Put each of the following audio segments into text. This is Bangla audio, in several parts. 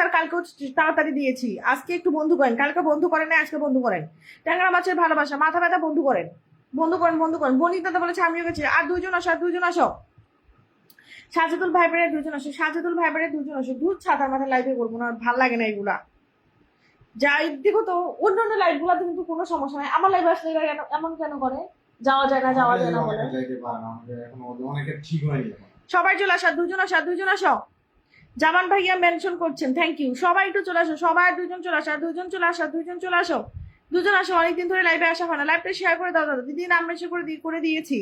স্যার কালকে তাড়াতাড়ি দিয়েছি। আজকে একটু বন্ধু করেন। কালকে বন্ধু করেন না আজকে বন্ধু করেন। ট্যাংরা মাছের ভালোবাসা মাথা ব্যথা বন্ধু করেন। বন্ধু করেন বন্ধু করেন। বনিক দাদা বলেছে আমিও গেছি। আর দুইজন আসো আর দুইজন আসো। সাজেদুল ভাই বেড়ে দুজন আসো। সাজেদুল ভাই বেড়ে দুজন আসো। দুধ ছাতার মাথায় লাইভে করব না ভালো লাগে না এগুলা। যাই দেখো তো অন্য অন্য লাইভ গুলাতে কিন্তু কোনো সমস্যা নাই। আমার লাইভ আসলে কেন- এমন কেন করে? যাওয়া যায় না যাওয়া যায় না বলে। সবাই চলে আসা দুজন আসা দুজন আসো। জামান ভাইয়া মেনশন করছেন থ্যাংক ইউ সবাই একটু চলে আসো, সবাই দুজন চলে আসা দুজন চলে আসা দুজন চলে আসো। দুজন আসো, অনেকদিন ধরে লাইভে আসা হয় না। লাইভটা শেয়ার করে দাও, দাদা। দিদি, নাম মেনশন করে করে দিয়েছি।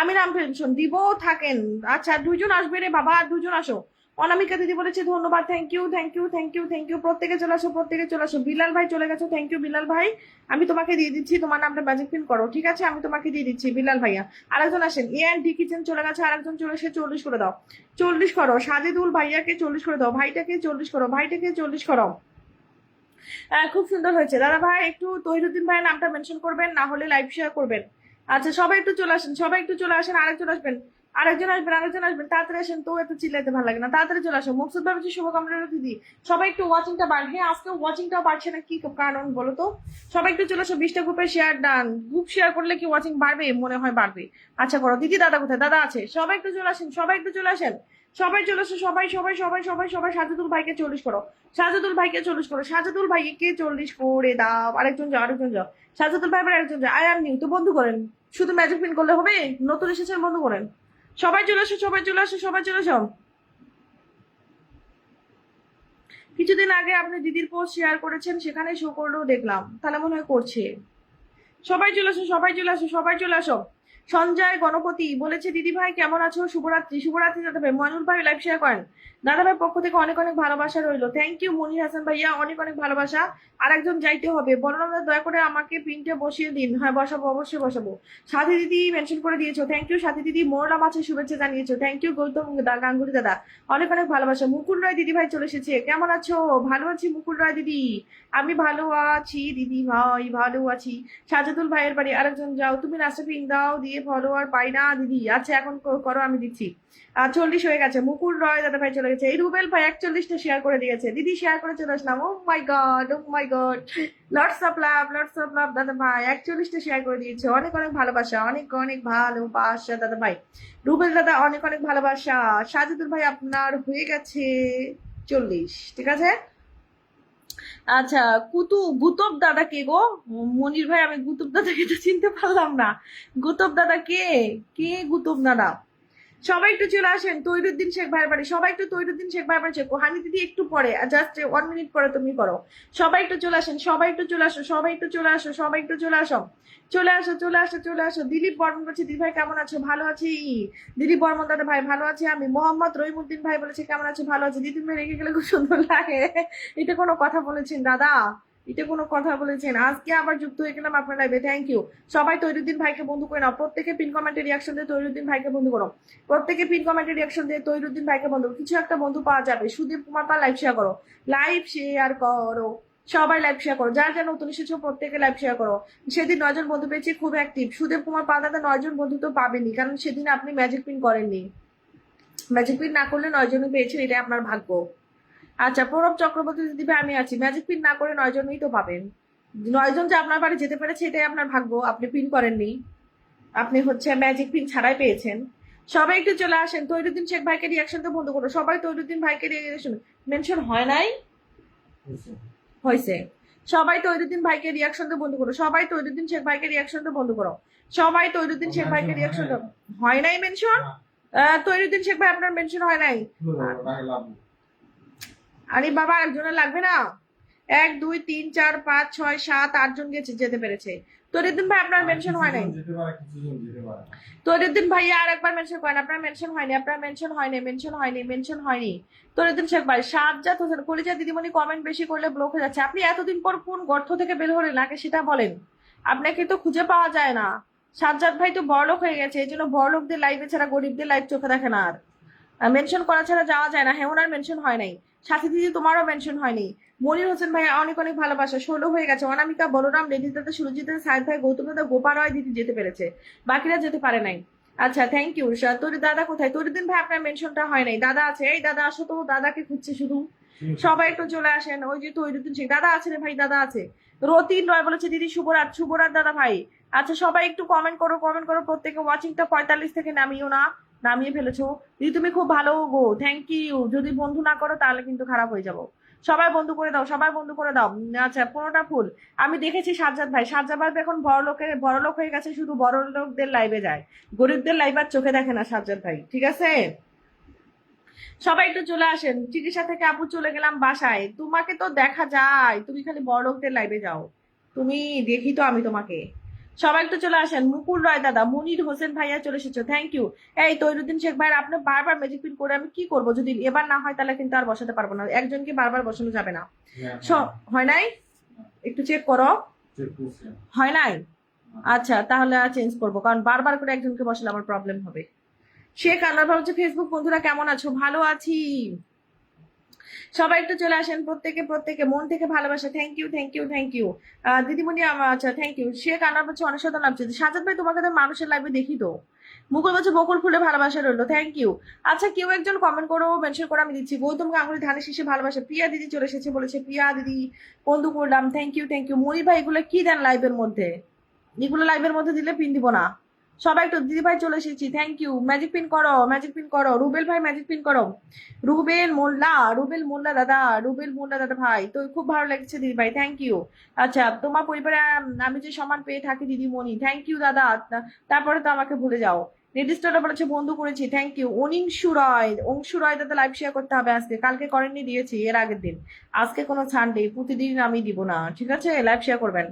আমি নাম মেনশন দিবও থাকেন। আচ্ছা দুজন আসবে রে বাবা দুজন আসো। অনামিকা দিদি বলেছে, ধন্যবাদ thank you thank you thank you thank you প্রত্যেকে চলে আসো, প্রত্যেকে চলে আসো। বিলাল ভাই চলে গেছো থ্যাংক ইউ বিলাল ভাই। আমি তোমাকে দিয়ে দিচ্ছি, তোমার নামটা ম্যাজিক পিন করো, ঠিক আছে? আমি তোমাকে দিয়ে দিচ্ছি, বিলাল ভাইয়া। আরেকজন আসেন এ অ্যান্ড ডি কিচেন চলে গেছে, আরেকজন চলে এসে চল্লিশ করে দাও। চল্লিশ করো, সাজিদুল ভাইয়াকে চল্লিশ করে দাও, ভাইটাকে চল্লিশ করো, ভাইটাকে চল্লিশ করো। খুব সুন্দর হয়েছে। দাদা ভাই, একটু তহিরুদ্দিন ভাইয়ের নামটা মেনশন করবেন, না হলে লাইভ শেয়ার করবেন। আচ্ছা সবাই একটু চলে আসেন, সবাই একটু চলে আসেন, আরেকজন আসবেন। আরেকজন আসবেন আরেকজন আসবেন, তাড়াতাড়ি আসেন, তো এত চিল্লাইতে ভালো লাগে না। তাড়াতাড়ি চলে আসো। মুকসুদ ভাই বলছি, শুভকামনা দিদি। সবাই একটু ওয়াচিংটা বাড়বে আজকে ওয়াচিংটাও বাড়ছে না, কি কারণ বলো তো? সবাই একটু চলে আসো, বিশটা গ্রুপে শেয়ার ডান গ্রুপ শেয়ার করলে কি ওয়াচিং বাড়বে? মনে হয় বাড়বে। আচ্ছা করো। দিদি, দাদা কোথায়? দাদা আছে। সবাই একটু চলে আসেন, সবাই একটু চলে আসেন। সবাই চলে আসো, সবাই সবাই সবাই সবাই সবাই, সাজাদুল ভাইকে চল্লিশ করো। সাজাদুল ভাইকে চল্লিশ করো। সাজাদুল ভাইকে কে চল্লিশ করে দাও। আরেকজন যাও আরেকজন যাও। সাজাদুল ভাই আরেকজন যাও। আয়ার নিউ, তো বন্ধু করেন। শুধু ম্যাজিক পিন করলে হবে? নতুন এসেছেন বন্ধ করেন। সবাই চলে আসো, সবাই চলে আসো, সবাই চলে আসো। কিছুদিন আগে আপনি দিদির পোস্ট শেয়ার করেছেন সেখানে শো করলেও দেখলাম। তাহলে মনে হয় করছে। সবাই চলে আসো, সবাই চলে আসো, সবাই চলে আসো। সঞ্জয় গণপতি বলেছে, দিদি ভাই, কেমন আছো? শুভরাত্রি শুভরাত্রি দাদা ভাই। মনুল ভাই লাইভ শেয়ার করেন। দাদা ভাই পক্ষ থেকে অনেক অনেক ভালোবাসা রইল। থ্যাংক ইউ মনির হাসান ভাইয়া। অনেক অনেক ভালোবাসা। আর একজন যাইতে হবে। বলরাম দয়া করে আমাকে পিনটে বসিয়ে দিন। হ্যাঁ বসাবো, অবশ্যই বসাবো। সাথী দিদি মেনশন করে দিয়েছ। থ্যাংক ইউ সাথী দিদি। মোরলা মাছের শুভেচ্ছা জানিয়েছো। থ্যাংক ইউ গৌতম গাঙ্গুলি দাদা। অনেক অনেক ভালোবাসা। মুকুল রায় দিদি ভাই চলে এসেছে। কেমন আছো? ভালো আছি, মুকুল রায় দিদি। আমি ভালো আছি, দিদি ভাই, ভালো আছি। সাজাদুল ভাইয়ের বাড়ি। আরেকজন যাও। তুমি নাস্তা পিং দাও, দিয়ে ফলোয়ার পাই না, দিদি। আচ্ছা এখন করো, আমি দিচ্ছি। চল্লিশ হয়ে গেছে। মুকুল রয় দাদা ভাই চলে গেছে। এই রুবেল ভাই একচল্লিশটা শেয়ার করে দিয়েছে। দিদি শেয়ার করে চলে আসলাম। ও my god oh my god lots of love lots of love দাদা ভাই। একচল্লিশটা শেয়ার করে দিয়েছে। অনেক অনেক ভালোবাসা, অনেক অনেক ভালোবাসা, দাদা ভাই। রুবেল দাদা, অনেক অনেক ভালোবাসা। সাজিদুল ভাই, আপনার হয়ে গেছে চল্লিশ। ঠিক আছে? আচ্ছা কুতু গুতব দাদা কে গো? মনির ভাই, আমি গুতব দাদাকে তো চিনতে পারলাম না। গুতব দাদা কে? কে গুতব দাদা? সবাই একটু চলে আসেন, তৈরুদ্দিন শেখ ভাইয়ের বাড়ি সবাই একটু তৈরুদ্দিন শেখ ভাইয়ের বাড়ি শেখ। হানি দিদি একটু পরে জাস্ট ওয়ান মিনিট পরে তুমি করো। সবাই একটু চলে আসেন, সবাই একটু চলে আসো, সবাই একটু চলে আসো, সবাই একটু চলে আসো। চলে আসো চলে আসো চলে আসো। দিলীপ বর্মন বলছে, দিদি ভাই কেমন আছো? ভালো আছি। দিলীপ বর্মন দাদা, ভাই ভালো আছি আমি। মোহাম্মদ রহিমুদ্দিন ভাই বলেছে, কেমন আছো? ভালো আছি। দিদি ভাই রেখে গেলে খুব সুন্দর লাগে। এটা কোনো কথা বলেছেন দাদা? এটা কোনো কথা বলেছেন। আজকে আবার যুক্ত হয়ে গেলাম আপনার লাইভে থ্যাংক ইউ সবাই তৈরুদ্দিন ভাইকে বন্ধু করে নাও। প্রত্যেকে পিন কমেন্টে রিয়াকশন দিয়ে তৈরুদ্দিন ভাইকে বন্ধু করো। প্রত্যেকে পিন কমেন্টে রিয়াকশন দিয়ে তৈরুদ্দিন ভাইকে বন্ধু কিছু একটা বন্ধু পাওয়া যাবে। সুদীপ কুমার পা লাইভ শেয়ার করো। লাইভ শেয়ার করো। সবাই লাইভ শেয়ার করো। যার যা নতুন এসেছ, প্রত্যেকে লাইভ শেয়ার করো। সেদিন নয়জন বন্ধু পেয়েছি, খুব অ্যাক্টিভ সুদেব কুমার পাদাতে নয়জন বন্ধু তো পাবেনি কারণ সেদিন আপনি ম্যাজিক পিন করেননি। ম্যাজিক পিন না করলে নয়জনই পেয়েছেন, এটাই আপনার ভাগ্য। আচ্ছা প্রণব চক্রবর্তী দিবে আমি আছি ম্যাজিক পিন না করে নয় নয়জনই তো পাবেন নয়জন যে আপনার বাড়ি যেতে পেরেছে এটাই আপনার ভাগ্য আপনি পিন করেননি আপনি হচ্ছে ম্যাজিক পিন ছাড়াই পেয়েছেন সবাই একটু চলে আসেন তৈরুদ্দিন শেখ ভাইকে রিয়াকশন তো বন্ধ করো সবাই তৈরুদ্দিন ভাইকে রিয়াকশন মেনশন হয় নাই হয়েছে সবাই তৈরুদ্দিন ভাইকে রিয়াকশন তো বন্ধ করো সবাই তৈরুদ্দিন শেখ ভাইকে রিয়াকশন তো বন্ধ করো সবাই তৈরুদ্দিন শেখ ভাইকে রিয়াকশন হয় নাই মেনশন তৈরুদ্দিন শেখ ভাই আপনার মেনশন হয় নাই আরে বাবা একজনের লাগবে না? এক দুই তিন চার পাঁচ ছয় সাত আটজন গেছে যেতে পেরেছে। তৈরুদ্দিন ভাই আপনার মেনশন হয় নাই। তৈরুদ্দিন ভাইয়া আর একবার মেনশন করেন। আপনার মেনশন হয়নি আপনার মেনশন হয়নি মেনশন হয়নি মেনশন হয়নি। তৈরুদ্দিন শেখ ভাই সাজ্জাদ হোসেন কলিজা দিদিমণি কমেন্ট বেশি করলে ব্লক হয়ে যাচ্ছে। আপনি এতদিন পর কোন গর্ত থেকে বের হলেন? আগে সেটা বলেন। আপনাকে তো খুঁজে পাওয়া যায় না। সাজ্জাদ ভাই তো বড়লোক হয়ে গেছে এই জন্য বড়লোকদের লাইভে ছাড়া গরিবদের লাইভ চোখে দেখে না আর। মেনশন করা ছাড়া যাওয়া যায় না। হ্যাঁ ওনার মেনশন হয় নাই। সাথী দিদি তোমারও মেনশন হয়নি। মনির হোসেন ভাই অনেক অনেক ভালোবাসা। ষোলো হয়ে গেছে। অনামিকা, বলরাম লেডিস দাদা সুরজিৎ দাদা সাহেব ভাই, গৌতম দাদা গোপা রয় দিদি যেতে পেরেছে। বাকিরা যেতে পারে নাই। আচ্ছা থ্যাংক ইউ তোর দাদা কোথায়? দিন ভাই, আপনার মেনশনটা হয় নাই। দাদা আছে। এই দাদা, আসো তো। দাদাকে খুঁজছে শুধু। সবাই একটু চলে আসেন। ওই যে তৈরুদ্দিন শেখ দাদা আছে রে ভাই, দাদা আছে। রতিন রয় বলেছে, দিদি, শুভরাত শুভরাত দাদা ভাই। আচ্ছা সবাই একটু কমেন্ট করো কমেন্ট করো। প্রত্যেকে ওয়াচিংটা পঁয়তাল্লিশ থেকে নামিও না। নামিয়ে ফেলেছো। দিদি, তুমি খুব ভালো গো। থ্যাংক ইউ যদি বন্ধু না করো, তাহলে কিন্তু খারাপ হয়ে যাব। সবাই বন্ধু করে দাও, সবাই বন্ধু করে দাও। আচ্ছা পনেরোটা ফুল। আমি দেখেছি সাজ্জাদ ভাই। সাজ্জাদ ভাই এখন বড় লোকের, বড় লোক হয়ে গেছে, শুধু বড় লোকদের লাইভে যায়। গরিবদের লাইভ আর চোখে দেখে না সাজ্জাদ ভাই। ঠিক আছে? সবাই একটু চলে আসেন। চিকিৎসা থেকে আপু চলে গেলাম বাসায়। তোমাকে তো দেখা যায়। তুমি খালি বড় লোকদের লাইভে যাও। তুমি দেখি তো আমি তোমাকে। সবাই একটু চলে আসেন। মুকুল রয় দাদা মনির হোসেন ভাইয়া চলে এসেছ। থ্যাংক ইউ এই তৈরুদ্দিন শেখ ভাই আপনি বারবার ম্যাজিক পিন করে আমি কি করব? যদি এবার না হয় তাহলে কিন্তু আর বসাতে পারব না। একজনকে বারবার বসানো যাবে না? স- হয় নাই? একটু চেক করো। হয় নাই? আচ্ছা তাহলে আর চেঞ্জ করব। কারণ বারবার করে একজনকে বসালে আমার প্রবলেম হবে। শেখ আনোয়ার ভাবছে ফেসবুক বন্ধুরা কেমন আছো? ভালো আছি। সবাই একটু চলে আসেন, প্রত্যেকে প্রত্যেকে, মন থেকে ভালোবাসা thank you thank you thank you দিদিমণি আচ্ছা থ্যাংক ইউ শেখ আনোয়ার বলছে অনেক লাগছে সাজাদ ভাই, তোমাকে তো মানুষের লাইভে দেখি তো। মুকুল বলছে, বকুল ফুলে ভালোবাসা রইল থ্যাংক ইউ আচ্ছা কেউ একজন কমেন্ট করো মেনশন করে, আমি দিচ্ছি। গৌতম গাঙ্গুলি, ধানের শীষে ভালোবাসা। প্রিয়া দিদি চলে এসেছে, বলেছে, প্রিয়া দিদি, বন্ধু করলাম thank you thank you Monir ভাই, এগুলো কি দেন লাইভের মধ্যে? এগুলো লাইভের মধ্যে দিলে পিন দিব না। সবাই একটু, দিদি ভাই চলে এসেছি থ্যাংক ইউ ম্যাজিক পিন করো ম্যাজিক পিন করো। রুবেল ভাই ম্যাজিক পিন করো। রুবেল মোল্লা রুবেল মোল্লা দাদা, রুবেল মোল্লা দাদা ভাই, তো খুব ভালো লাগছে দিদি ভাই থ্যাংক ইউ আচ্ছা তোমার পরিবারে, আমি যে সম্মান পেয়ে থাকি দিদি মনি থ্যাংক ইউ দাদা। তারপরে তো আমাকে ভুলে যাও। রেজিস্টারটা বলেছে, বন্ধু করেছি থ্যাংক ইউ অনিংশু রয়, অংশু রয় দাদা লাইভ শেয়ার করতে হবে আজকে। কালকে করেননি, দিয়েছি, এর আগের দিন। আজকে কোনো ছাড় নেই, প্রতিদিন আমি দিব না। ঠিক আছে? লাইভ শেয়ার করবেন।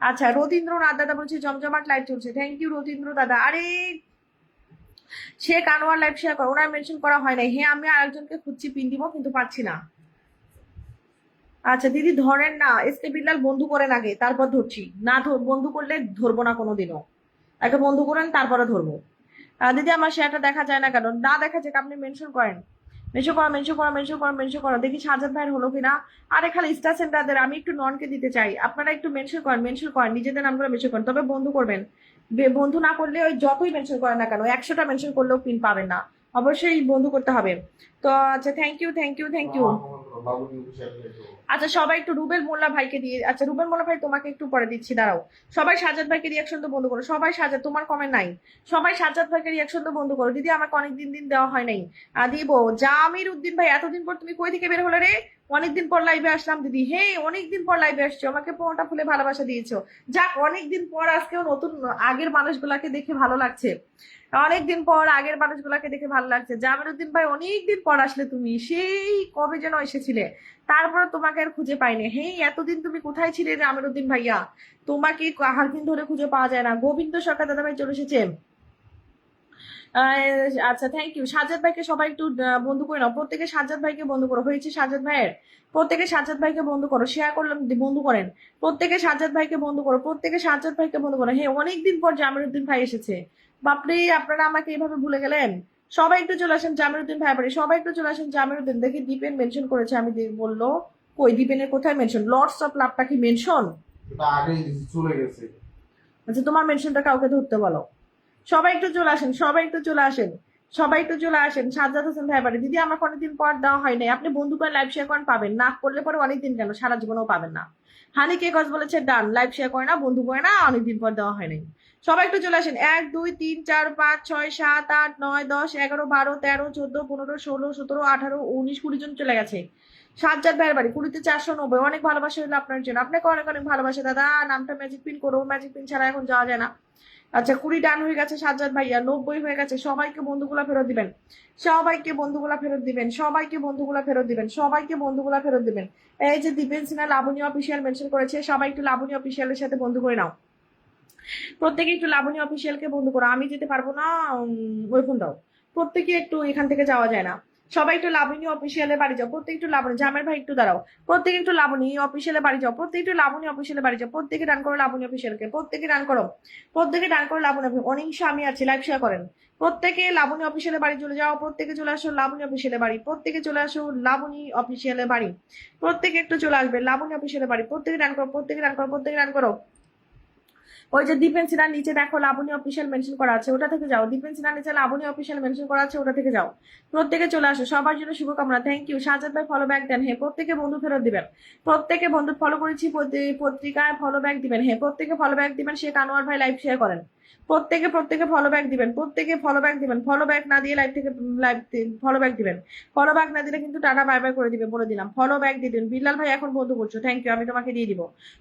আচ্ছা রতীন্দ্রনাথ দাদা বলছে, জমজমাট লাইভ চলছে। থ্যাংক ইউ রতীন্দ্র দাদা। আরে শেখ আনোয়ার লাইভ শেয়ার করো, ওনার মেনশন করা হয় নাই। হ্যাঁ আমি আরেকজনকে খুঁজছি, পিন দিব, কিন্তু পাচ্ছি না। আচ্ছা দিদি, ধরেন না এসকে বিল্লাল বন্ধু করেন আগে, তারপর ধরছি। না ধর- বন্ধু করলে ধরবো না কোনোদিনও। আগে বন্ধু করেন, তারপরে ধরবো। দিদি, আমার শেয়ারটা দেখা যায় না কেন? না দেখা যাক, আপনি মেনশন করেন। মেনশন করা মেনশো করা মেনশো করা মেনশো করা দেখি সাজাদ ভাইয়ের হলো কিনা। আরে খালি স্টার সেন্টারদের আমি একটু ননকে দিতে চাই। আপনারা একটু মেনশন করেন মেনশন করেন, নিজেদের নামগুলো মেনশন করেন। তবে বন্ধু করবেন। বন্ধু না করলে ওই যতই মেনশন করেন না কেন, একশোটা মেনশন করলেও পিন পাবেন না। অবশ্যই বন্ধু করতে হবে। তো আচ্ছা thank you thank you thank you আচ্ছা সবাই একটু রুবেল মোল্লা ভাইকে দিয়ে আচ্ছা রুবেল মোল্লা ভাই তোমাকে একটু পরে দিচ্ছি, দাঁড়াও। সবাই সাজাদ ভাইকে রিয়াকশন তো বন্ধ করো। সবাই সাজাদ তোমার কমে নাই। সবাই সাজাদ ভাইকে রিয়াকশন তো বন্ধ করো। দিদি আমাকে অনেক দিন দিন দেওয়া হয় নাই। দিব। জামির উদ্দিন ভাই, এতদিন পর তুমি কই থেকে বের হলে রে? অনেকদিন পর লাইভে আসলাম, দিদি। হে, অনেকদিন পর লাইভে আসছো, আমাকে পনেরোটা ফুলে ভালোবাসা দিয়েছ। যাক, অনেকদিন পর আজকেও নতুন, আগের মানুষগুলাকে দেখে ভালো লাগছে। অনেকদিন পর আগের মানুষগুলাকে দেখে ভালো লাগছে। জামির উদ্দিন ভাই, অনেকদিন পর আসলে তুমি। সেই কবে যেন এসেছিলে। তারপরে তোমাকে আর খুঁজে পাইনি। হে, এতদিন তুমি কোথায় ছিলে রে আমিরুদ্দিন ভাইয়া? তোমাকে হার দিন ধরে খুঁজে পাওয়া যায় না। গোবিন্দ সরকার দাদা ভাই চলে এসেছে। আচ্ছা থ্যাংক ইউ সাজাদ ভাইকে সবাই একটু বন্ধু করে নাও। প্রত্যেকে সাজাদ ভাইকে বন্ধু করো। হয়েছে সাজাদ ভাইয়ের? প্রত্যেকে সাজাদ ভাইকে বন্ধু করো। শেয়ার করলাম বন্ধু করেন। প্রত্যেকে সাজাদ ভাইকে বন্ধু করো। প্রত্যেকে সাজাদ ভাইকে বন্ধু করো। হ্যাঁ অনেকদিন পর জামিরুদ্দিন ভাই এসেছে। বাপরে আপনারা আমাকে এইভাবে ভুলে গেলেন? সবাই একটু চলে আসেন জামিরুদ্দিন ভাই বাড়ি। সবাই একটু চলে আসেন জামিরুদ্দিন। দেখি দীপেন মেনশন করেছে আমি বলল। কই দীপেনের কোথায় মেনশন লর্ডস অফ লাভটা কি মেনশন চলে গেছে। আচ্ছা তোমার মেনশনটা কাউকে ধরতে বলো। সবাই একটু চলে আসেন, সবাই একটু চলে আসেন, সবাই একটু চলে আসেন। সাজ্জাদ হোসেন ভাই বাড়ি দিদি, আমার অনেকদিন পর দেওয়া হয় নাই। আপনি বন্ধু করে লাইভ শেয়ার করেন, পাবেন না। করলে পরে অনেকদিন কেন? সারা জীবনেও পাবেন না। হানি কে গজ বলেছে, ডান লাইভ শেয়ার করে না, বন্ধু করে না, অনেকদিন পর দেওয়া হয় নাই। সবাই একটু চলে আসেন। এক, দুই, তিন, চার, পাঁচ, ছয়, সাত, আট, নয়, দশ, এগারো, বারো, তেরো, চোদ্দ, পনেরো, ষোলো, সতেরো, আঠারো, উনিশ, কুড়ি জন চলে গেছে। সাজ্জাদ ভাইয়ের বাড়ি, কুড়িতে চারশো নব্বই। অনেক ভালোবাসা হলো আপনার জন্য। আপনাকে অনেক অনেক ভালোবাসা। দাদা, নামটা ম্যাজিক পিন করো। ম্যাজিক পিন ছাড়া এখন যাওয়া যায় না। আচ্ছা কুড়ি ডান হয়ে গেছে সাজ্জাদ ভাইয়া, নব্বই হয়ে গেছে। সবাইকে বন্ধুগুলা ফেরত দিবেন। সবাইকে বন্ধুগুলা ফেরত দিবেন। সবাইকে বন্ধুগুলা ফেরত দিবেন। সবাইকে বন্ধুগুলা ফেরত দিবেন। এই যে দিবেন সিনহা লাবণী অফিসিয়াল মেনশন করেছে, সবাই একটু লাবণী অফিসিয়ালের সাথে বন্ধু করে নাও। প্রত্যেকে একটু লাবণী অফিসিয়ালকে বন্ধু করো। আমি যেতে পারব না ওই ফোন দাও। প্রত্যেকে একটু এখান থেকে যাওয়া যায় না। সবাই একটু লাবণী অফিসিয়ালে বাড়ি যাও প্রত্যেক একটু লাবণী জামের ভাই একটু দাঁড়াও। প্রত্যেকে একটু লাবণী অফিসিয়ালে বাড়ি যাও প্রত্যেকে একটু লাবণী বাড়ি যাও প্রত্যেকে ডান করো লাবণী অফিসিয়ালকে প্রত্যেকে ডান করো প্রত্যেকে ডান করো লাবণী অফিস অনিংস আমি আছি লাইভ শেয়ার করেন। প্রত্যেকে লাবণী অফিসিয়ালে বাড়ি চলে যাও, প্রত্যেকে চলে আসো লাবণী অফিসিয়ালে বাড়ি, প্রত্যেকে চলে আসো লাবণী অফিসিয়ালে বাড়ি। প্রত্যেকে একটু চলে আসবে লাবণী অফিসিয়ালে বাড়ি, প্রত্যেকে ডান করো, প্রত্যেকে ডান করো, প্রত্যেকে ডান করো। ওই যে দীপেন সিনার নিচে দেখো লাবণী অফিসিয়াল মেনশন করা আছে, ওটা থেকে যাও। দীপেন সিনার নিচে লাবণী অফিসিয়াল মেনশন করা আছে, ওটা থেকে যাও। প্রত্যেকে চলে আসো, সবার জন্য শুভকামনা থ্যাংক ইউ সাজাদ ভাই ফলো ব্যাক দেন। হ্যাঁ প্রত্যেকে বন্ধু ফেরত দিবেন। প্রত্যেকে বন্ধু ফলো করেছি, পত্রিকায় ফলো ব্যাক দিবেন। হ্যাঁ প্রত্যেকে ফলো ব্যাক দিবেন। সে কানোয়ার ভাই লাইভ শেয়ার করেন। প্রত্যেকে প্রত্যেকে ফলো ব্যাক দিবেন, প্রত্যেকে ফলো ব্যাক দিবেন ফলো ব্যাক না দিয়ে লাইভ থেকে লাইভ ফলো ব্যাক দিবেন। ফলো ব্যাক না দিলে কিন্তু টাটা বাই বাই করে দিবে বলে দিলাম। ফলো ব্যাক দিয়ে দিন। বিল্লাল ভাই এখন বন্ধু করছ থ্যাংক ইউ আমি তোমাকে দিয়ে দিব।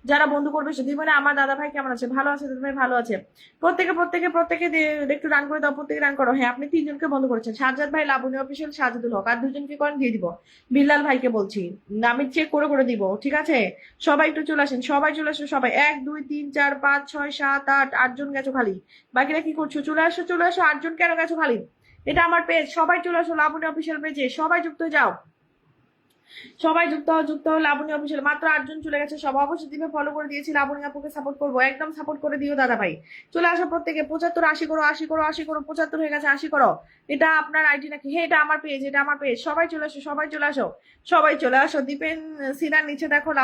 যারা বন্ধু করবে, সে দিবে না আমার দাদা ভাই কেমন আছে? ভালো আছে, দাদা ভাই ভালো আছে। প্রত্যেকে প্রত্যেকে প্রত্যেকে একটু রান করে দাও, প্রত্যেকে রান করো। হ্যাঁ আপনি তিনজনকে বন্ধ করেছেন। সাজ্জাদ ভাই লাবণী অফিসিয়াল সাজাদুল হক। আর দুজনকে করেন, দিয়ে দিব। বিল্লাল ভাইকে বলছি, আমি চেক করে করে দিব, ঠিক আছে? সবাই একটু চলে আসেন, সবাই চলে আসো সবাই। এক, দুই, তিন, চার, পাঁচ, ছয়, সাত, আট, আটজন গেছো খালি। বাকিরা কি করছ? চলে আসো চলে আসো, আটজন কেন গেছো খালি? এটা আমার পেজ সবাই চলে আসো লাবণী অফিসিয়াল পেজে সবাই যুক্ত যাও। সবাই যুক্ত হও যুক্ত হও লাবণী অফিসিয়াল মাত্র আটজন চলে গেছে, সব অবশ্যই দিবে ফলো করে দিয়েছি, লাবণী আপুকে সাপোর্ট করব, একদম সাপোর্ট করে দিও দাদা ভাই। চলে আসো প্রত্যেকে, পঁচাত্তর আশি করো আশি করো আশি করো, পঁচাত্তর হয়ে গেছে, আশি করো। এটা আপনার আইডি নাকি? হ্যাঁ এটা আমার পেজ এটা আমার পেজ সবাই চলে আসো, সবাই চলে আসো, সবাই চলে আসো। দীপেন, সিনার নিচে দেখো